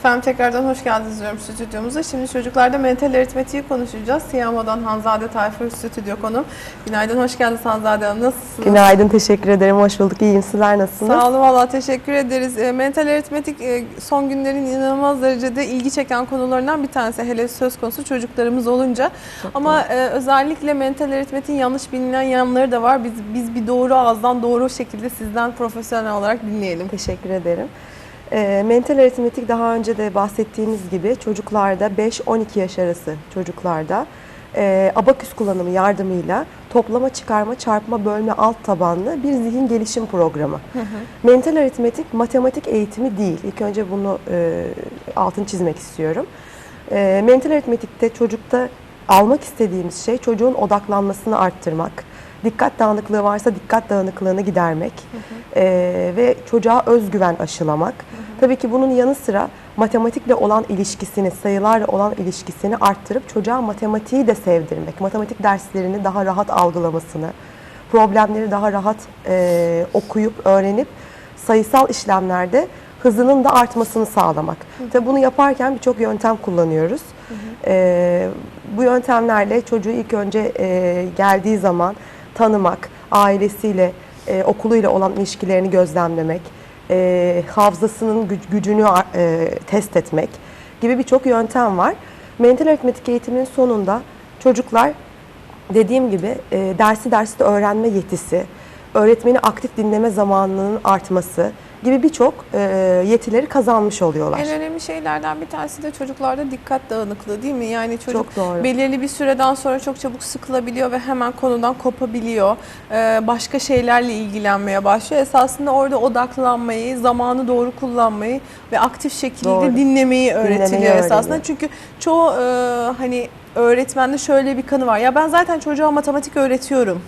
Efendim tekrardan hoş geldiniz diyorum stüdyomuza. Şimdi çocuklarda mental aritmetiği konuşacağız. Siyamo'dan Hanzade Tayfur stüdyo konum. Günaydın, hoş geldiniz Hanzade Hanım. Nasılsınız? Günaydın, teşekkür ederim. Hoş bulduk. İyiyim. Sizler nasılsınız? Sağ olun valla teşekkür ederiz. E, mental aritmetik e, son günlerin inanılmaz derecede ilgi çeken konularından bir tanesi. Hele söz konusu çocuklarımız olunca. Ama e, özellikle mental aritmetiğin yanlış bilinen yanları da var. Biz, biz bir doğru ağızdan doğru şekilde sizden profesyonel olarak dinleyelim. Teşekkür ederim. Ee, mental aritmetik daha önce de bahsettiğimiz gibi çocuklarda 5-12 yaş arası çocuklarda e, abaküs kullanımı yardımıyla toplama, çıkarma, çarpma, bölme alt tabanlı bir zihin gelişim programı. Mental aritmetik matematik eğitimi değil. İlk önce bunu e, altını çizmek istiyorum. E, mental aritmetikte çocukta almak istediğimiz şey çocuğun odaklanmasını arttırmak, dikkat dağınıklığı varsa dikkat dağınıklığını gidermek e, ve çocuğa özgüven aşılamak. Tabii ki bunun yanı sıra matematikle olan ilişkisini, sayılarla olan ilişkisini arttırıp çocuğa matematiği de sevdirmek, matematik derslerini daha rahat algılamasını, problemleri daha rahat e, okuyup öğrenip sayısal işlemlerde hızının da artmasını sağlamak. Tabii bunu yaparken birçok yöntem kullanıyoruz. E, bu yöntemlerle çocuğu ilk önce e, geldiği zaman tanımak, ailesiyle, e, okuluyla olan ilişkilerini gözlemlemek, e, hafızasının güc- gücünü e, test etmek gibi birçok yöntem var. Mental aritmetik eğitimin sonunda çocuklar dediğim gibi e, dersi derste öğrenme yetisi, öğretmeni aktif dinleme zamanının artması gibi birçok e, yetileri kazanmış oluyorlar. En önemli şeylerden bir tanesi de çocuklarda dikkat dağınıklığı değil mi? Yani çocuk Çok doğru. belirli bir süreden sonra çok çabuk sıkılabiliyor ve hemen konudan kopabiliyor. Ee, başka şeylerle ilgilenmeye başlıyor. Esasında orada odaklanmayı, zamanı doğru kullanmayı ve aktif şekilde Doğru. dinlemeyi öğretiliyor Dinlemeyi esasında. öğreniyor. Çünkü çoğu e, hani öğretmende şöyle bir kanı var. Ya ben zaten çocuğa matematik öğretiyorum.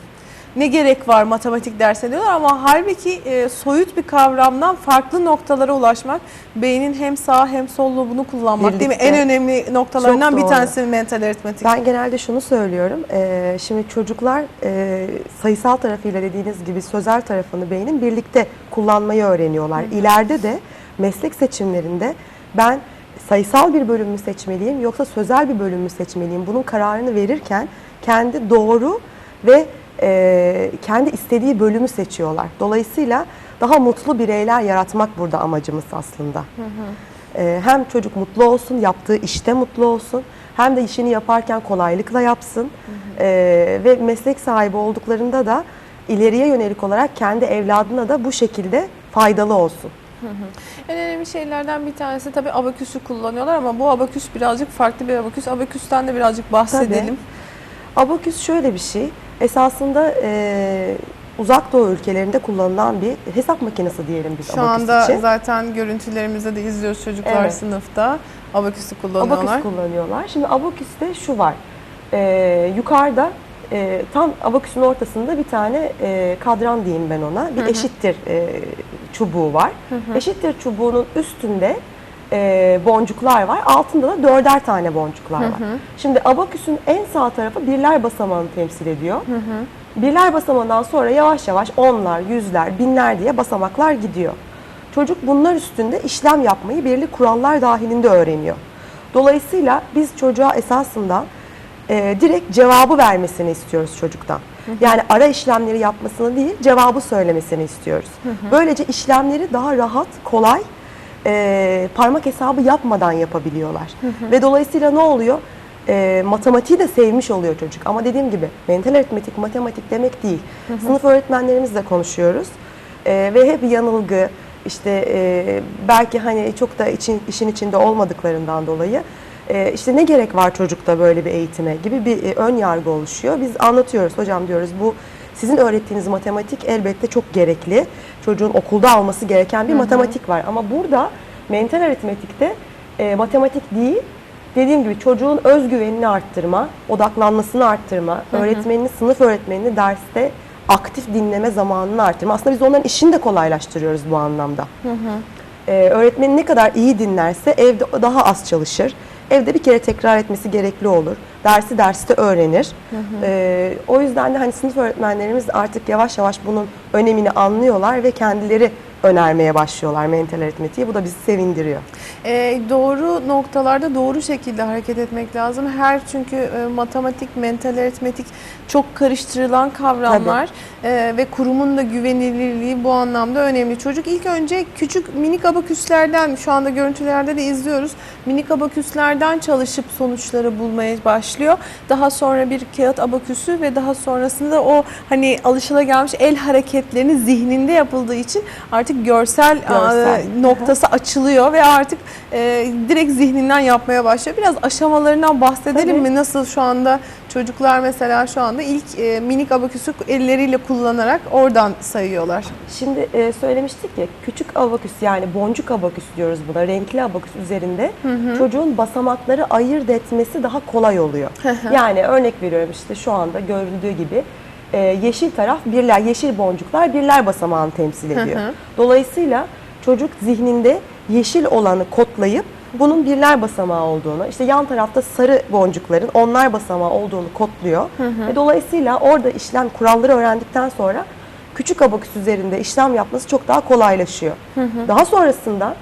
Ne gerek var matematik dersine diyorlar ama halbuki e, soyut bir kavramdan farklı noktalara ulaşmak, beynin hem sağ hem sol lobunu kullanmak değil mi? Birlikte. En önemli noktalarından bir tanesi mental aritmetik. Ben genelde şunu söylüyorum. eee, şimdi çocuklar eee, sayısal tarafıyla dediğiniz gibi sözel tarafını beynin birlikte kullanmayı öğreniyorlar. İleride de meslek seçimlerinde ben sayısal bir bölüm mü seçmeliyim yoksa sözel bir bölüm mü seçmeliyim? Bunun kararını verirken kendi doğru ve eee, kendi istediği bölümü seçiyorlar. Dolayısıyla daha mutlu bireyler yaratmak burada amacımız aslında. Ee, hem çocuk mutlu olsun, yaptığı işte mutlu olsun, hem de işini yaparken kolaylıkla yapsın Ee, ve meslek sahibi olduklarında da ileriye yönelik olarak kendi evladına da bu şekilde faydalı olsun. En önemli şeylerden bir tanesi tabii abaküsü kullanıyorlar ama bu abaküs birazcık farklı bir abaküs. Abaküsten de birazcık bahsedelim. Abaküs şöyle bir şey, esasında e, uzak doğu ülkelerinde kullanılan bir hesap makinesi diyelim biz Şu abaküs anda için. zaten görüntülerimizde de izliyoruz çocuklar Evet. sınıfta. Abaküsü kullanıyorlar. Abaküs kullanıyorlar. Şimdi abaküste şu var. Ee, yukarıda e, tam abaküsün ortasında bir tane e, kadran diyeyim ben ona. Bir eşittir e, çubuğu var. Eşittir çubuğunun üstünde e, boncuklar var. Altında da dörder tane boncuklar var. Şimdi abaküsün en sağ tarafı birler basamağını temsil ediyor. Birler basamağından sonra yavaş yavaş onlar, yüzler, binler diye basamaklar gidiyor. Çocuk bunlar üstünde işlem yapmayı belirli kurallar dahilinde öğreniyor. Dolayısıyla biz çocuğa esasında e, direkt cevabı vermesini istiyoruz çocuktan. Yani ara işlemleri yapmasını değil, cevabı söylemesini istiyoruz. Böylece işlemleri daha rahat, kolay, e, parmak hesabı yapmadan yapabiliyorlar. Ve dolayısıyla ne oluyor? E, matematiği de sevmiş oluyor çocuk. Ama dediğim gibi mental aritmetik, matematik demek değil. Sınıf öğretmenlerimizle konuşuyoruz. E, ve hep yanılgı, işte e, belki hani çok da için, işin içinde olmadıklarından dolayı e, işte ne gerek var çocukta böyle bir eğitime gibi bir e, ön yargı oluşuyor. Biz anlatıyoruz hocam diyoruz bu sizin öğrettiğiniz matematik elbette çok gerekli. Çocuğun okulda alması gereken bir matematik var. Ama burada mental aritmetikte e, matematik değil, dediğim gibi çocuğun özgüvenini arttırma, odaklanmasını arttırma, öğretmenini, sınıf öğretmenini derste aktif dinleme zamanını arttırma. Aslında biz onların işini de kolaylaştırıyoruz bu anlamda. Ee, öğretmeni ne kadar iyi dinlerse evde daha az çalışır. Evde bir kere tekrar etmesi gerekli olur. Dersi derste öğrenir. Ee, o yüzden de hani sınıf öğretmenlerimiz artık yavaş yavaş bunun önemini anlıyorlar ve kendileri önermeye başlıyorlar mental aritmetiği. Bu da bizi sevindiriyor. E, doğru noktalarda doğru şekilde hareket etmek lazım. Her çünkü e, matematik, mental aritmetik çok karıştırılan kavramlar E, ve kurumun da güvenilirliği bu anlamda önemli. Çocuk ilk önce küçük minik abaküslerden şu anda görüntülerde de izliyoruz. Minik abaküslerden çalışıp sonuçları bulmaya başlıyor. Daha sonra bir kağıt abaküsü ve daha sonrasında o hani alışılagelmiş el hareketlerini zihninde yapıldığı için artık görsel, Görsel. e, noktası açılıyor ve artık e, direkt zihninden yapmaya başlıyor. Biraz aşamalarından bahsedelim Tabii. mi? Nasıl şu anda çocuklar mesela şu anda ilk e, minik abaküsü elleriyle kullanarak oradan sayıyorlar. Şimdi e, söylemiştik ya küçük abaküs yani boncuk abaküs diyoruz buna. Renkli abaküs üzerinde çocuğun basamakları ayırt etmesi daha kolay oluyor. yani örnek veriyorum işte şu anda görüldüğü gibi e, yeşil taraf birler, yeşil boncuklar birler basamağını temsil ediyor. hı. Dolayısıyla çocuk zihninde yeşil olanı kodlayıp bunun birler basamağı olduğunu, işte yan tarafta sarı boncukların onlar basamağı olduğunu kodluyor. Ve dolayısıyla orada işlem kuralları öğrendikten sonra küçük abaküs üzerinde işlem yapması çok daha kolaylaşıyor. Daha sonrasında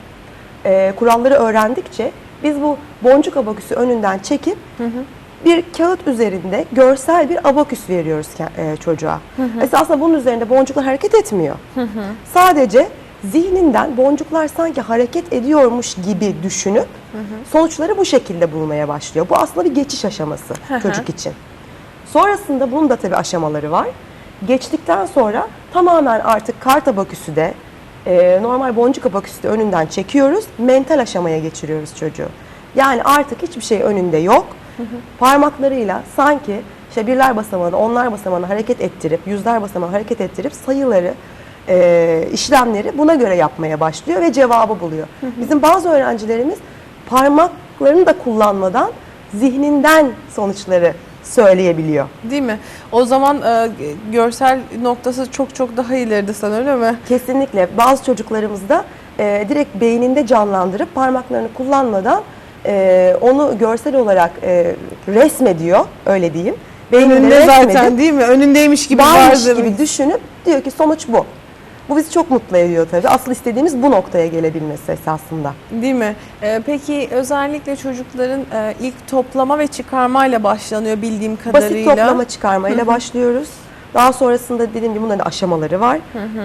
e, kuralları öğrendikçe biz bu boncuk abaküsü önünden çekip bir kağıt üzerinde görsel bir abaküs veriyoruz e, çocuğa. Esasında bunun üzerinde boncuklar hareket etmiyor. Sadece zihninden boncuklar sanki hareket ediyormuş gibi düşünüp sonuçları bu şekilde bulmaya başlıyor. Bu aslında bir geçiş aşaması hı. çocuk için. Sonrasında bunun da tabii aşamaları var. Geçtikten sonra tamamen artık kart abaküsü de e, normal boncuk abaküsü de önünden çekiyoruz. Mental aşamaya geçiriyoruz çocuğu. Yani artık hiçbir şey önünde yok. Parmaklarıyla sanki işte birler basamağını, onlar basamağını hareket ettirip, yüzler basamağını hareket ettirip sayıları, e, işlemleri buna göre yapmaya başlıyor ve cevabı buluyor. Bizim bazı öğrencilerimiz parmaklarını da kullanmadan zihninden sonuçları söyleyebiliyor. Değil mi? O zaman e, görsel noktası çok çok daha ileride sanırım değil mi? Kesinlikle bazı çocuklarımızda e, direkt beyninde canlandırıp parmaklarını kullanmadan e, onu görsel olarak e, resmediyor öyle diyeyim. Beyninde Önünde zaten resmedip, değil mi? Önündeymiş gibi varmış gibi düşünüp diyor ki sonuç bu. Bu bizi çok mutlu ediyor tabii. Asıl istediğimiz bu noktaya gelebilmesi esasında. Değil mi? Ee, peki özellikle çocukların e, ilk toplama ve çıkarmayla başlanıyor bildiğim kadarıyla. Basit toplama çıkarmayla başlıyoruz. Daha sonrasında dediğim gibi bunların aşamaları var.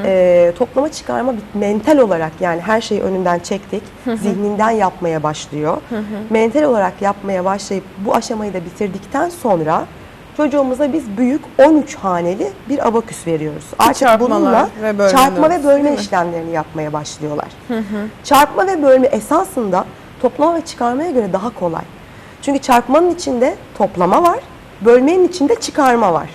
Ee, toplama çıkarma bir mental olarak yani her şeyi önünden çektik. Zihninden yapmaya başlıyor. Mental olarak yapmaya başlayıp bu aşamayı da bitirdikten sonra çocuğumuza biz büyük 13 haneli bir abaküs veriyoruz. Artık çarpmalar bununla ve bölme çarpma ve bölme işlemlerini yapmaya başlıyorlar. Çarpma ve bölme esasında toplama ve çıkarmaya göre daha kolay. Çünkü çarpmanın içinde toplama var, bölmenin içinde çıkarma var.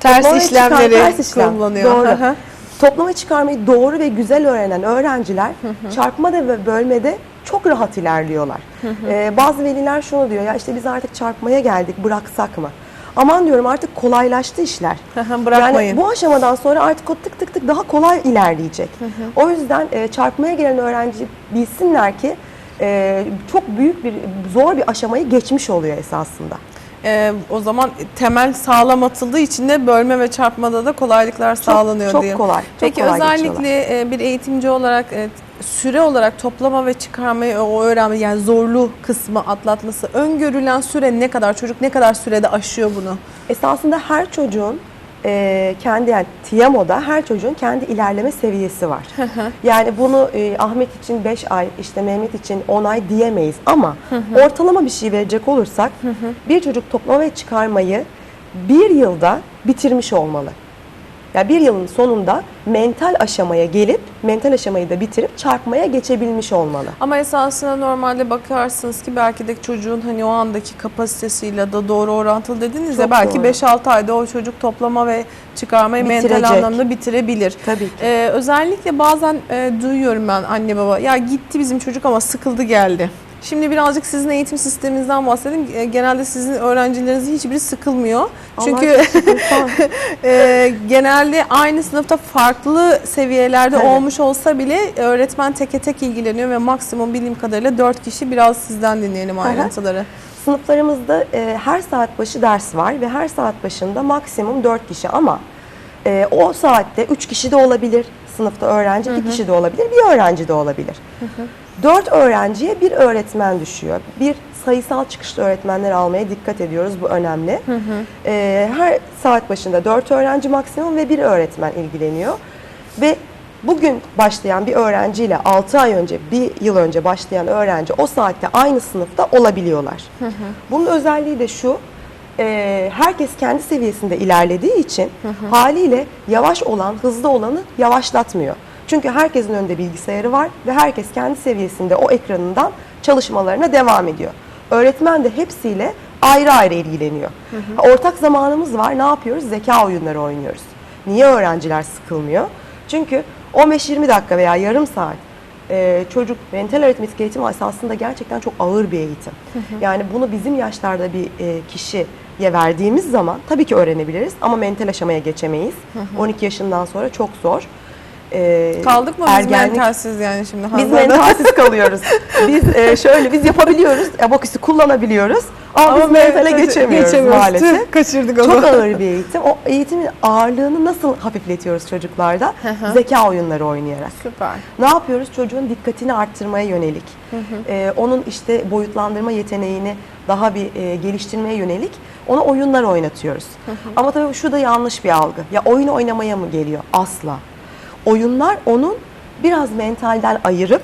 Ters Toplama çıkar- işlemleri ters işlem. kullanıyor. Doğru. Hı hı. Toplama çıkarmayı doğru ve güzel öğrenen öğrenciler çarpmada ve bölmede çok rahat ilerliyorlar. Ee, bazı veliler şunu diyor ya işte biz artık çarpmaya geldik bıraksak mı? Aman diyorum artık kolaylaştı işler. Hı hı, Bırakmayın. Yani bu aşamadan sonra artık o tık tık tık daha kolay ilerleyecek. O yüzden e, çarpmaya gelen öğrenci bilsinler ki e, çok büyük bir zor bir aşamayı geçmiş oluyor esasında. Ee, o zaman temel sağlam atıldığı için de bölme ve çarpmada da kolaylıklar sağlanıyor çok diye. kolay, çok Peki kolay özellikle e, bir eğitimci olarak e, süre olarak toplama ve çıkarmayı o öğrenme yani zorlu kısmı atlatması öngörülen süre ne kadar çocuk ne kadar sürede aşıyor bunu? Esasında her çocuğun e, kendi yani TİAMO'da her çocuğun kendi ilerleme seviyesi var. yani bunu e, Ahmet için 5 ay, işte Mehmet için 10 ay diyemeyiz ama ortalama bir şey verecek olursak bir çocuk toplama ve çıkarmayı bir yılda bitirmiş olmalı. Yani bir yılın sonunda mental aşamaya gelip mental aşamayı da bitirip çarpmaya geçebilmiş olmalı. Ama esasında normalde bakarsınız ki belki de çocuğun hani o andaki kapasitesiyle de doğru orantılı dediniz ya belki doğru. 5-6 ayda o çocuk toplama ve çıkarmayı mental Bitirecek. anlamda bitirebilir. Tabii ki. Ee, özellikle bazen e, duyuyorum ben anne baba ya gitti bizim çocuk ama sıkıldı geldi. Şimdi birazcık sizin eğitim sisteminizden bahsedeyim. E, Genelde sizin öğrencilerinizin hiçbiri sıkılmıyor. Çünkü Allah e, genelde aynı sınıfta farklı seviyelerde Evet. olmuş olsa bile öğretmen teke tek ilgileniyor ve maksimum bildiğim kadarıyla 4 kişi biraz sizden dinleyelim hı. ayrıntıları. Sınıflarımızda e, her saat başı ders var ve her saat başında maksimum 4 kişi ama e, o saatte 3 kişi de olabilir, sınıfta öğrenci iki kişi de olabilir, bir öğrenci de olabilir. Dört öğrenciye bir öğretmen düşüyor. Bir sayısal çıkışlı öğretmenler almaya dikkat ediyoruz. Bu önemli. Ee, her saat başında dört öğrenci maksimum ve bir öğretmen ilgileniyor. Ve bugün başlayan bir öğrenciyle 6 ay önce, bir yıl önce başlayan öğrenci o saatte aynı sınıfta olabiliyorlar. Bunun özelliği de şu, e, herkes kendi seviyesinde ilerlediği için haliyle yavaş olan hızlı olanı yavaşlatmıyor. Çünkü herkesin önünde bilgisayarı var ve herkes kendi seviyesinde o ekranından çalışmalarına devam ediyor. Öğretmen de hepsiyle ayrı ayrı ilgileniyor. Ortak zamanımız var. Ne yapıyoruz? Zeka oyunları oynuyoruz. Niye öğrenciler sıkılmıyor? Çünkü 15-20 dakika veya yarım saat e, çocuk mental aritmetik eğitim aslında gerçekten çok ağır bir eğitim. Yani bunu bizim yaşlarda bir e, kişiye verdiğimiz zaman tabii ki öğrenebiliriz ama mental aşamaya geçemeyiz. 12 yaşından sonra çok zor. E, Kaldık mı biz ergenlik- mentalsiz yani şimdi Biz mentalsiz kalıyoruz. Biz e, şöyle biz yapabiliyoruz, abaküsü kullanabiliyoruz ama, biz mentale geçemiyoruz, maalesef. Tüh, Kaçırdık onu. Çok ağır bir eğitim. O eğitimin ağırlığını nasıl hafifletiyoruz çocuklarda? Zeka oyunları oynayarak. Süper. Ne yapıyoruz? Çocuğun dikkatini arttırmaya yönelik. Ee, onun işte boyutlandırma yeteneğini daha bir e, geliştirmeye yönelik ona oyunlar oynatıyoruz. Ama tabii şu da yanlış bir algı. Ya oyun oynamaya mı geliyor? Asla. Oyunlar onun biraz mentalden ayırıp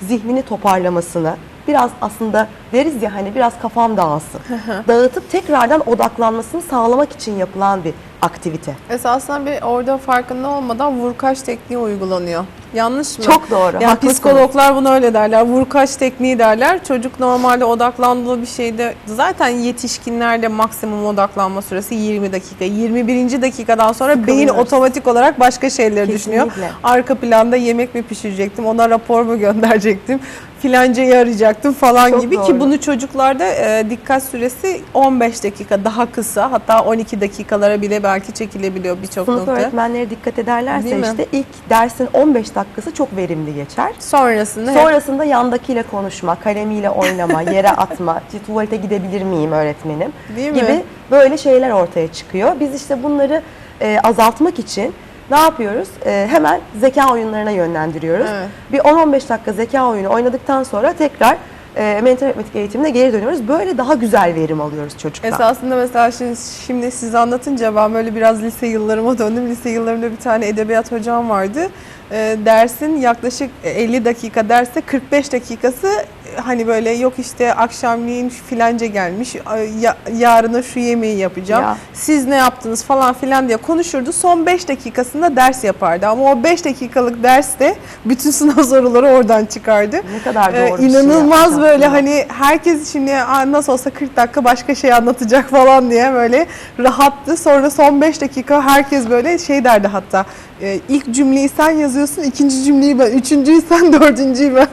zihnini toparlamasını, biraz aslında deriz ya hani biraz kafam dağılsın. Dağıtıp tekrardan odaklanmasını sağlamak için yapılan bir aktivite. Esasında bir orada farkında olmadan vurkaç tekniği uygulanıyor. Yanlış mı? Çok doğru, Yani psikologlar bunu öyle derler. Vurkaç tekniği derler. Çocuk normalde odaklandığı bir şeyde zaten yetişkinlerde maksimum odaklanma süresi 20 dakika. 21. dakikadan sonra beyin otomatik olarak başka şeyleri düşünüyor. Kesinlikle. Arka planda yemek mi pişirecektim, ona rapor mu gönderecektim, filancayı arayacaktım falan Çok gibi ki doğru. bunu çocuklarda e, dikkat süresi 15 dakika daha kısa hatta 12 dakikalara bile belki çekilebiliyor birçok Sınıf nokta. öğretmenleri dikkat ederlerse Değil mi? işte ilk dersin 15 dakikası çok verimli geçer. Sonrasında hep Sonrasında yandakiyle konuşma, kalemiyle oynama, yere atma, tuvalete gidebilir miyim öğretmenim Değil mi? gibi böyle şeyler ortaya çıkıyor. Biz işte bunları e, azaltmak için ne yapıyoruz? E, hemen zeka oyunlarına yönlendiriyoruz. Evet. Bir 10-15 dakika zeka oyunu oynadıktan sonra tekrar e, mental aritmetik eğitimine geri dönüyoruz. Böyle daha güzel verim alıyoruz çocuktan. Esasında mesela şimdi, şimdi siz anlatınca ben böyle biraz lise yıllarıma döndüm. Lise yıllarımda bir tane edebiyat hocam vardı. Ee, dersin yaklaşık 50 dakika derse 45 dakikası e, hani böyle yok işte akşamleyin filanca gelmiş ya, yarına şu yemeği yapacağım. Ya. Siz ne yaptınız falan filan diye konuşurdu. Son 5 dakikasında ders yapardı ama o 5 dakikalık derste bütün sınav soruları oradan çıkardı. Ne kadar doğru Ee, şey inanılmaz yapmış böyle hani herkes şimdi "Aa, nasıl olsa 40 dakika başka şey anlatacak falan diye böyle rahattı. Sonra son 5 dakika herkes böyle şey derdi hatta e, ilk cümleyi sen yazıyorsun, ikinci cümleyi ben, üçüncüyü sen, dördüncüyü ben.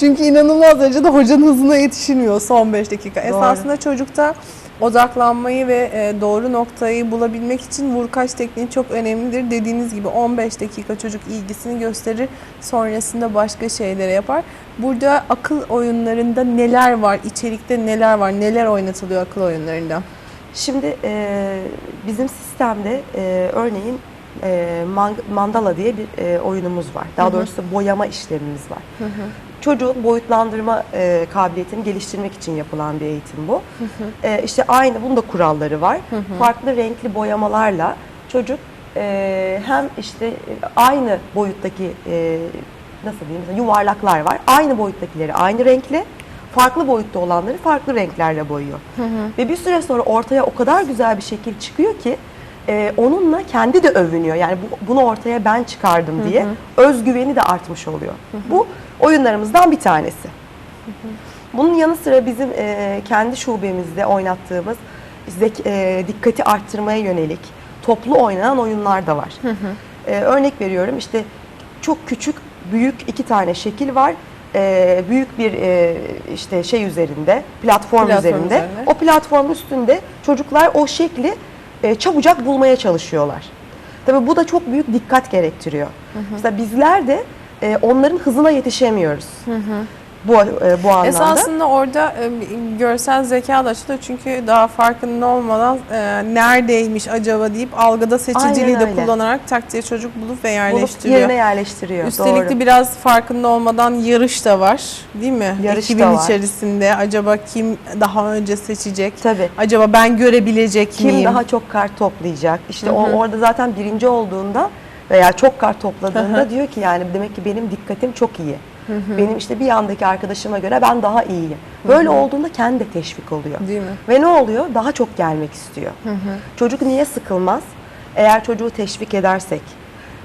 Çünkü inanılmaz derecede hocanın hızına yetişilmiyor son 5 dakika. Esasında çocukta odaklanmayı ve e, doğru noktayı bulabilmek için vurkaç tekniği çok önemlidir. Dediğiniz gibi 15 dakika çocuk ilgisini gösterir. Sonrasında başka şeylere yapar. Burada akıl oyunlarında neler var? içerikte neler var? Neler oynatılıyor akıl oyunlarında? Şimdi e, bizim sistemde e, örneğin e, man- mandala diye bir e, oyunumuz var. Daha doğrusu boyama işlemimiz var. Çocuğun boyutlandırma e, kabiliyetini geliştirmek için yapılan bir eğitim bu. E, işte aynı bunun da kuralları var. Farklı renkli boyamalarla çocuk e, hem işte e, aynı boyuttaki e, nasıl diyeyim mesela yuvarlaklar var. Aynı boyuttakileri aynı renkli, farklı boyutta olanları farklı renklerle boyuyor. Ve bir süre sonra ortaya o kadar güzel bir şekil çıkıyor ki e, onunla kendi de övünüyor. Yani bu, bunu ortaya ben çıkardım diye özgüveni de artmış oluyor. Bu oyunlarımızdan bir tanesi. Bunun yanı sıra bizim e, kendi şubemizde oynattığımız zek- e, dikkati arttırmaya yönelik toplu oynanan oyunlar da var. E, örnek veriyorum işte çok küçük, büyük iki tane şekil var. E, büyük bir e, işte şey üzerinde, platform, Platform üzerinde. üzerine. O platformun üstünde çocuklar o şekli e, çabucak bulmaya çalışıyorlar. Tabii bu da çok büyük dikkat gerektiriyor. Mesela bizler de e, onların hızına yetişemiyoruz. Bu e, bu anlamda. Esasında orada e, görsel zeka da açılıyor çünkü daha farkında olmadan e, neredeymiş acaba deyip algıda seçiciliği de öyle. kullanarak taktiğe çocuk bulup ve Bulup yerleştiriyor. yerine yerleştiriyor. Üstelik Doğru. de biraz farkında olmadan yarış da var değil mi? Yarış da Ekibin var. içerisinde acaba kim daha önce seçecek? Tabii. Acaba ben görebilecek Kim miyim? daha çok kart toplayacak? İşte Hı o hı. orada zaten birinci olduğunda veya çok kart topladığında Hı hı. diyor ki yani demek ki benim dikkatim çok iyi. Benim işte bir yandaki arkadaşıma göre ben daha iyiyim. Böyle olduğunda kendi de teşvik oluyor. Değil mi? Ve ne oluyor? Daha çok gelmek istiyor. Çocuk niye sıkılmaz? Eğer çocuğu teşvik edersek,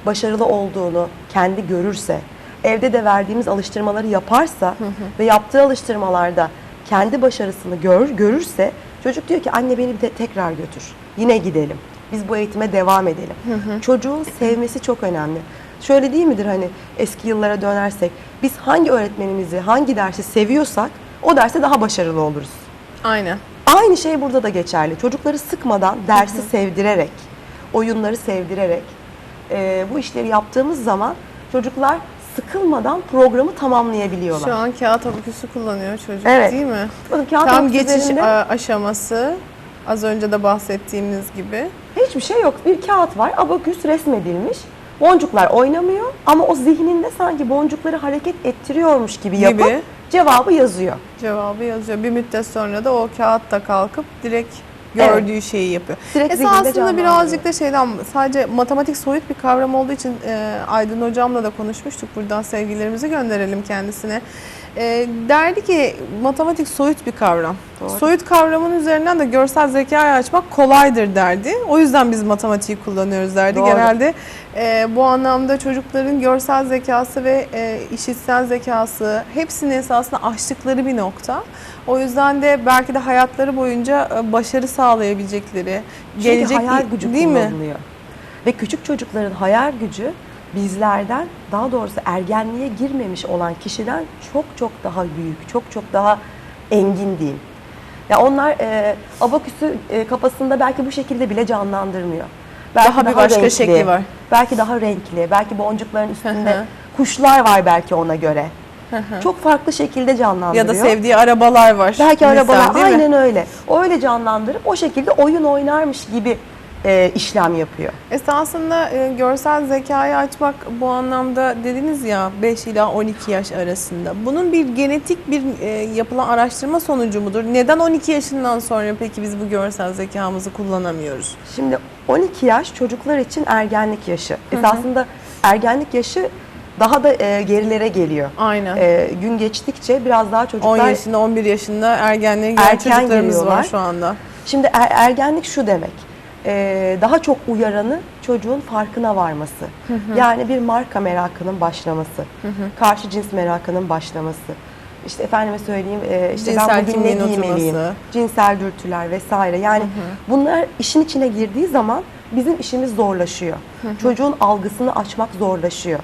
başarılı olduğunu kendi görürse, evde de verdiğimiz alıştırmaları yaparsa ve yaptığı alıştırmalarda kendi başarısını gör, görürse çocuk diyor ki anne beni bir de tekrar götür. Yine gidelim. Biz bu eğitime devam edelim. Çocuğun sevmesi çok önemli. Şöyle değil midir hani eski yıllara dönersek biz hangi öğretmenimizi, hangi dersi seviyorsak o derste daha başarılı oluruz. Aynen. Aynı şey burada da geçerli. Çocukları sıkmadan dersi sevdirerek, oyunları sevdirerek e, bu işleri yaptığımız zaman çocuklar sıkılmadan programı tamamlayabiliyorlar. Şu an kağıt abaküsü kullanıyor çocuk Evet. değil mi? Bakın kağıt Tam geçiş üzerinde a- aşaması az önce de bahsettiğimiz gibi. hiçbir şey yok. Bir kağıt var, abaküs resmedilmiş. Boncuklar oynamıyor ama o zihninde sanki boncukları hareket ettiriyormuş gibi yapıp Gibi. cevabı yazıyor. Cevabı yazıyor. Bir müddet sonra da o kağıtta kalkıp direkt gördüğü şeyi yapıyor. Direkt Esasında birazcık da şeyden sadece matematik soyut bir kavram olduğu için e, Aydın hocamla da konuşmuştuk. Buradan sevgilerimizi gönderelim kendisine. E, derdi ki matematik soyut bir kavram. Doğru. Soyut kavramın üzerinden de görsel zekayı açmak kolaydır derdi. O yüzden biz matematiği kullanıyoruz derdi. Doğru. Genelde e, bu anlamda çocukların görsel zekası ve e, işitsel zekası hepsini esasında aştıkları bir nokta. O yüzden de belki de hayatları boyunca e, başarı sağlayabilecekleri, Çünkü gelecek hayal gücü değil mi? Ve küçük çocukların hayal gücü bizlerden daha doğrusu ergenliğe girmemiş olan kişiden çok çok daha büyük, çok çok daha engin diyeyim. Ya onlar e, abaküsü e, kafasında belki bu şekilde bile canlandırmıyor. Belki Daha bir başka şekli var. Belki daha renkli, belki boncukların üstünde kuşlar var belki ona göre. Çok farklı şekilde canlandırıyor. Ya da sevdiği arabalar var. Belki arabalar değil mi? aynen öyle. O öyle canlandırıp o şekilde oyun oynarmış gibi e, işlem yapıyor. Esasında e, görsel zekayı açmak bu anlamda dediniz ya 5 ila 12 yaş arasında. Bunun bir genetik bir e, yapılan araştırma sonucu mudur? Neden 12 yaşından sonra peki biz bu görsel zekamızı kullanamıyoruz? Şimdi 12 yaş çocuklar için ergenlik yaşı. Esasında ergenlik yaşı daha da e, gerilere geliyor. Aynen. E, gün geçtikçe biraz daha 10 çocuklar... yaşında 11 yaşında ergenliğe giren Erken çocuklarımız var giriyorlar. şu anda. Şimdi er- ergenlik şu demek. E, daha çok uyaranı çocuğun farkına varması. Yani bir marka merakının başlaması. Karşı cins merakının başlaması. İşte efendime söyleyeyim e, işte Cinsel ben bugün ne giymeliyim? oturması. Cinsel dürtüler vesaire. Yani bunlar işin içine girdiği zaman bizim işimiz zorlaşıyor. Çocuğun algısını açmak zorlaşıyor.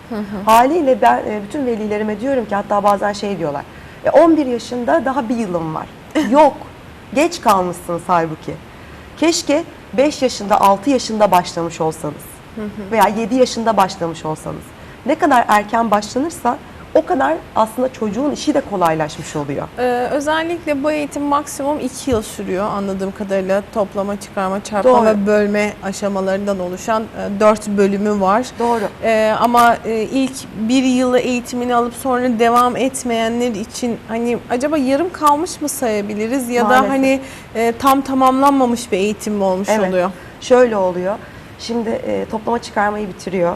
Haliyle ben e, bütün velilerime diyorum ki hatta bazen şey diyorlar. E, 11 yaşında daha bir yılım var. Yok. Geç kalmışsınız halbuki. Keşke 5 yaşında, 6 yaşında başlamış olsanız veya 7 yaşında başlamış olsanız. Ne kadar erken başlanırsa o kadar aslında çocuğun işi de kolaylaşmış oluyor. Ee, özellikle bu eğitim maksimum 2 yıl sürüyor anladığım kadarıyla toplama, çıkarma, çarpma Doğru. ve bölme aşamalarından oluşan 4 bölümü var. Doğru. Ee, ama e, ilk bir yılı eğitimini alıp sonra devam etmeyenler için hani acaba yarım kalmış mı sayabiliriz ya da Maalesef. hani e, tam tamamlanmamış bir eğitim mi olmuş Evet. oluyor? Şöyle oluyor. Şimdi e, toplama çıkarmayı bitiriyor.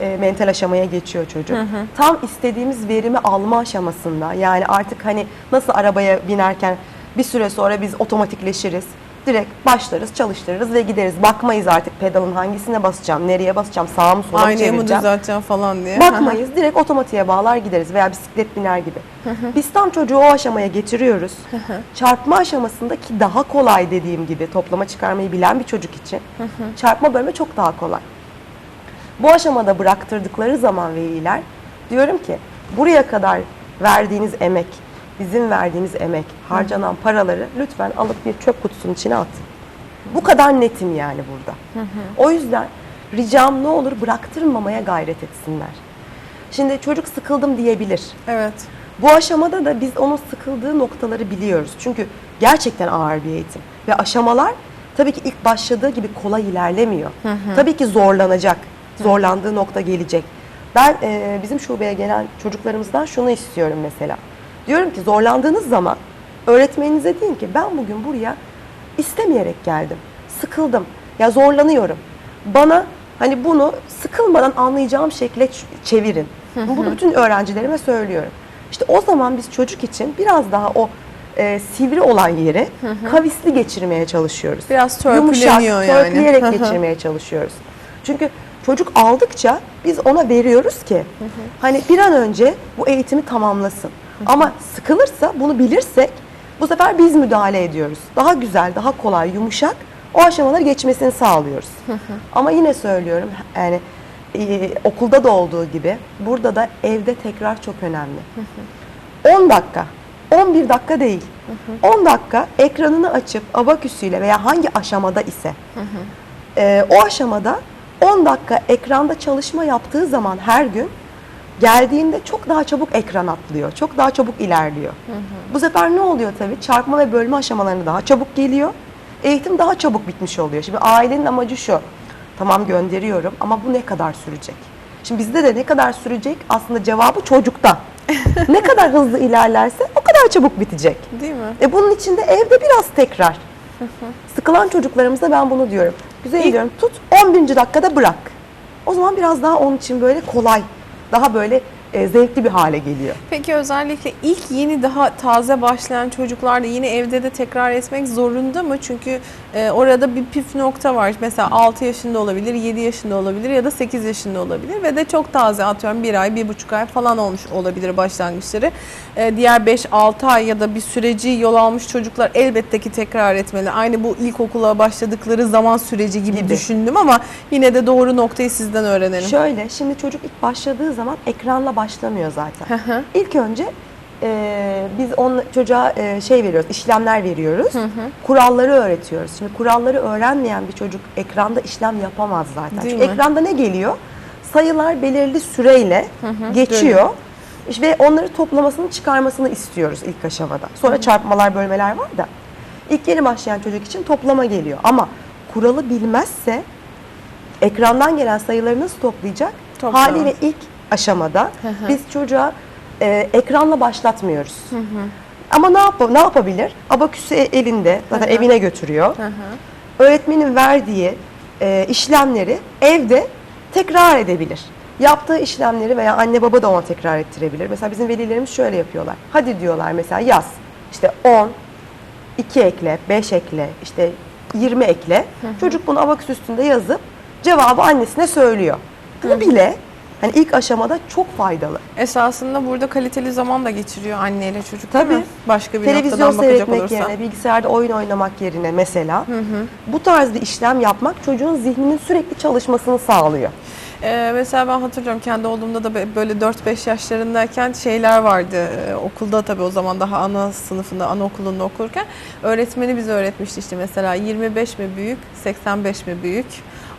E, mental aşamaya geçiyor çocuk. Tam istediğimiz verimi alma aşamasında. Yani artık hani nasıl arabaya binerken bir süre sonra biz otomatikleşiriz. Direkt başlarız, çalıştırırız ve gideriz. Bakmayız artık pedalın hangisine basacağım, nereye basacağım, sağa mı sola mı Aynayı mı çevireceğim. düzelteceğim falan diye. Bakmayız, direkt otomatiğe bağlar gideriz veya bisiklet biner gibi. Biz tam çocuğu o aşamaya getiriyoruz. Çarpma aşamasında ki daha kolay dediğim gibi toplama çıkarmayı bilen bir çocuk için çarpma bölme çok daha kolay. Bu aşamada bıraktırdıkları zaman veliler diyorum ki buraya kadar verdiğiniz emek, bizim verdiğimiz emek, harcanan paraları lütfen alıp bir çöp kutusunun içine atın. Bu kadar netim yani burada. O yüzden ricam ne olur bıraktırmamaya gayret etsinler. Şimdi çocuk sıkıldım diyebilir. Evet. Bu aşamada da biz onun sıkıldığı noktaları biliyoruz. Çünkü gerçekten ağır bir eğitim. Ve aşamalar tabii ki ilk başladığı gibi kolay ilerlemiyor. Tabii ki zorlanacak. Zorlandığı nokta gelecek. Ben e, bizim şubeye gelen çocuklarımızdan şunu istiyorum mesela. Diyorum ki zorlandığınız zaman öğretmeninize deyin ki ben bugün buraya istemeyerek geldim. Sıkıldım. Ya zorlanıyorum. Bana hani bunu sıkılmadan anlayacağım şekle çevirin. Bunu bütün öğrencilerime söylüyorum. İşte o zaman biz çocuk için biraz daha o e, sivri olan yeri kavisli geçirmeye çalışıyoruz. Biraz törpüleniyor yani. törpüleyerek Hı hı. geçirmeye çalışıyoruz. Çünkü çocuk aldıkça biz ona veriyoruz ki hani bir an önce bu eğitimi tamamlasın. Ama sıkılırsa bunu bilirsek bu sefer biz müdahale ediyoruz. Daha güzel, daha kolay, yumuşak o aşamaları geçmesini sağlıyoruz. Ama yine söylüyorum yani e, okulda da olduğu gibi burada da evde tekrar çok önemli. 10 dakika, 11 dakika değil. 10 dakika ekranını açıp abaküsüyle veya hangi aşamada ise e, o aşamada 10 dakika ekranda çalışma yaptığı zaman her gün geldiğinde çok daha çabuk ekran atlıyor. Çok daha çabuk ilerliyor. Bu sefer ne oluyor tabii? Çarpma ve bölme aşamalarına daha çabuk geliyor. Eğitim daha çabuk bitmiş oluyor. Şimdi ailenin amacı şu. Tamam gönderiyorum ama bu ne kadar sürecek? Şimdi bizde de ne kadar sürecek aslında cevabı çocukta. ne kadar hızlı ilerlerse o kadar çabuk bitecek. Değil mi? E bunun için de evde biraz tekrar. Sıkılan çocuklarımıza ben bunu diyorum. Güzel İlk- diyorum tut 11. dakikada bırak. O zaman biraz daha onun için böyle kolay, daha böyle e, zevkli bir hale geliyor. Peki özellikle ilk yeni daha taze başlayan çocuklar da yine evde de tekrar etmek zorunda mı? Çünkü e, orada bir püf nokta var. Mesela 6 yaşında olabilir, 7 yaşında olabilir ya da 8 yaşında olabilir ve de çok taze atıyorum 1 ay, 1,5 ay falan olmuş olabilir başlangıçları. E, diğer 5-6 ay ya da bir süreci yol almış çocuklar elbette ki tekrar etmeli. Aynı bu ilkokula başladıkları zaman süreci gibi, Gibi. düşündüm ama yine de doğru noktayı sizden öğrenelim. Şöyle şimdi çocuk ilk başladığı zaman ekranla başlamıyor zaten. İlk önce e, biz on, çocuğa e, şey veriyoruz, işlemler veriyoruz. Kuralları öğretiyoruz. Şimdi kuralları öğrenmeyen bir çocuk ekranda işlem yapamaz zaten. Değil Çünkü mi? ekranda ne geliyor? Sayılar belirli süreyle geçiyor. İşte Ve onları toplamasını çıkarmasını istiyoruz ilk aşamada. Sonra çarpmalar, bölmeler var da. İlk yeni başlayan çocuk için toplama geliyor. Ama kuralı bilmezse ekrandan gelen sayıları nasıl toplayacak? Toplamaz. Haliyle ilk aşamada hı. biz çocuğa e, ekranla başlatmıyoruz. Ama ne yap ne yapabilir? Abaküsü e- elinde zaten Hı hı. evine götürüyor. Hı hı. Öğretmenin verdiği e, işlemleri evde tekrar edebilir. Yaptığı işlemleri veya anne baba da ona tekrar ettirebilir. Mesela bizim velilerimiz şöyle yapıyorlar. Hadi diyorlar mesela yaz. İşte 10, 2 ekle, 5 ekle, işte 20 ekle. Çocuk bunu abaküs üstünde yazıp cevabı annesine söylüyor. Bu bile hani ilk aşamada çok faydalı. Esasında burada kaliteli zaman da geçiriyor anneyle çocuk değil Tabii. mi? Başka bir Televizyon noktadan bakacak seyretmek olursa. yerine, bilgisayarda oyun oynamak yerine mesela bu tarz bir işlem yapmak çocuğun zihninin sürekli çalışmasını sağlıyor. Ee, mesela ben hatırlıyorum kendi oğlumda da böyle 4-5 yaşlarındayken şeyler vardı. Ee, okulda tabii o zaman daha ana sınıfında, anaokulunda okurken öğretmeni bize öğretmişti işte mesela 25 mi büyük, 85 mi büyük?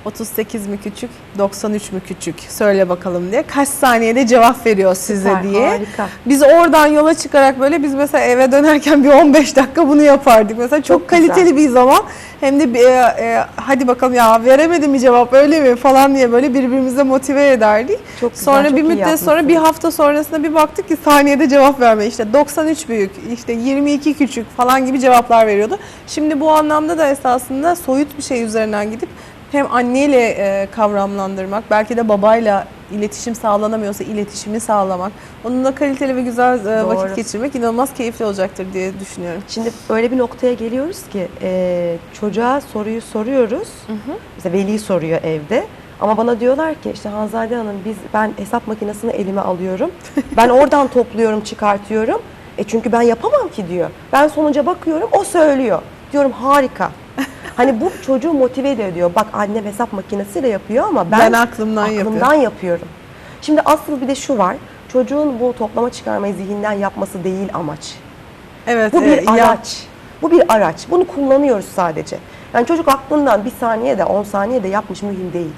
38 mi küçük, 93 mü küçük? Söyle bakalım diye. Kaç saniyede cevap veriyor size Süper, diye. harika. Biz oradan yola çıkarak böyle biz mesela eve dönerken bir 15 dakika bunu yapardık. Mesela çok, Çok güzel. kaliteli bir zaman. Hem de e, e, hadi bakalım ya veremedi mi cevap öyle mi falan diye böyle birbirimize motive ederdik. Çok güzel, sonra çok bir müddet sonra bir hafta sonrasında bir baktık ki saniyede cevap verme. İşte 93 büyük, işte 22 küçük falan gibi cevaplar veriyordu. Şimdi bu anlamda da esasında soyut bir şey üzerinden gidip hem anneyle e, kavramlandırmak, belki de babayla iletişim sağlanamıyorsa iletişimi sağlamak, onunla kaliteli ve güzel e, Doğru. vakit geçirmek inanılmaz keyifli olacaktır diye düşünüyorum. Şimdi öyle bir noktaya geliyoruz ki e, çocuğa soruyu soruyoruz. Mesela veli soruyor evde. Ama bana diyorlar ki işte Hanzade Hanım biz ben hesap makinesini elime alıyorum. Ben oradan topluyorum, çıkartıyorum. E çünkü ben yapamam ki diyor. Ben sonuca bakıyorum, o söylüyor. Diyorum harika. Hani bu çocuğu motive de ediyor. Bak annem hesap makinesiyle yapıyor ama ben, Ben aklımdan aklımdan yapıyorum. Şimdi asıl bir de şu var. Çocuğun bu toplama çıkarmayı zihinden yapması değil amaç. Evet, Bu e, bir ya- araç. Bu bir araç. Bunu kullanıyoruz sadece. Yani çocuk aklından bir saniyede, 10 saniyede yapmış mühim değil.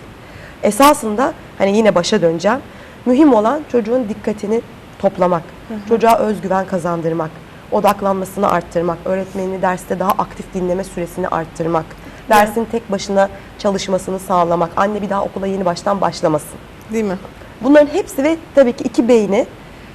Esasında hani yine başa döneceğim. Mühim olan çocuğun dikkatini toplamak. Çocuğa özgüven kazandırmak, odaklanmasını arttırmak, öğretmenini derste daha aktif dinleme süresini arttırmak, dersin tek başına çalışmasını sağlamak, anne bir daha okula yeni baştan başlamasın. Değil mi? Bunların hepsi ve tabii ki iki beyni,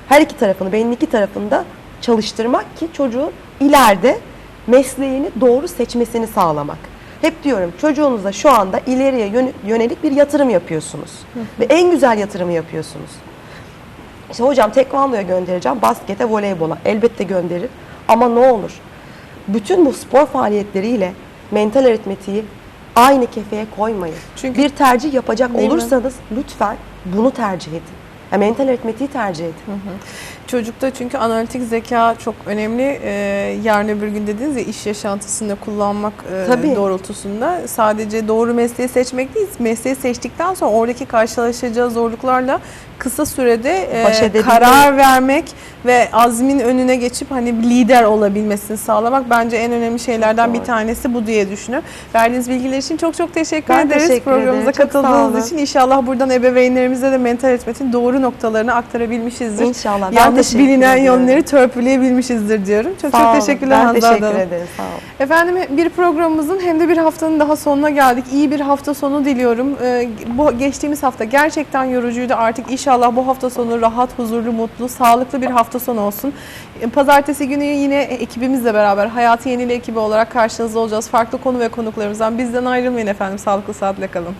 her iki tarafını, beynin iki tarafında çalıştırmak ki çocuğun ileride mesleğini doğru seçmesini sağlamak. Hep diyorum çocuğunuza şu anda ileriye yön- yönelik bir yatırım yapıyorsunuz. Ve en güzel yatırımı yapıyorsunuz. İşte hocam tekvandoya göndereceğim, baskete, voleybola elbette gönderir. Ama ne olur? Bütün bu spor faaliyetleriyle mental aritmetiği aynı kefeye koymayın. Çünkü- bir tercih yapacak Değil mi? olursanız lütfen bunu tercih edin. Ya mental aritmetiği tercih edin. Çocukta çünkü analitik zeka çok önemli. Ee, yarın öbür gün dediniz ya iş yaşantısında kullanmak e, Tabii. doğrultusunda sadece doğru mesleği seçmek değil, mesleği seçtikten sonra oradaki karşılaşacağı zorluklarla kısa sürede e, karar vermek ve azmin önüne geçip hani bir lider olabilmesini sağlamak bence en önemli şeylerden bir doğru. tanesi bu diye düşünüyorum. Verdiğiniz bilgiler için çok çok teşekkür Ben ederiz teşekkür programımıza ederim. Katıldığınız için. İnşallah buradan ebeveynlerimize de mental eğitimin doğru noktalarını aktarabilmişizdir. İnşallah. Ben Yanlış teşekkür bilinen ediyorum. yönleri törpüleyebilmişizdir diyorum. Çok Sağ çok olun. teşekkürler Hanzade teşekkür Hanım. ederim. Sağ olun. Efendim bir programımızın hem de bir haftanın daha sonuna geldik. İyi bir hafta sonu diliyorum. Ee, bu geçtiğimiz hafta gerçekten yorucuydu. Artık inşallah bu hafta sonu rahat, huzurlu, mutlu, sağlıklı bir hafta sonu olsun. Ee, Pazartesi günü yine ekibimizle beraber Hayatı Yenili ekibi olarak karşınızda olacağız. Farklı konu ve konuklarımızdan bizden ayrılmayın efendim. Sağlıklı saatle kalın.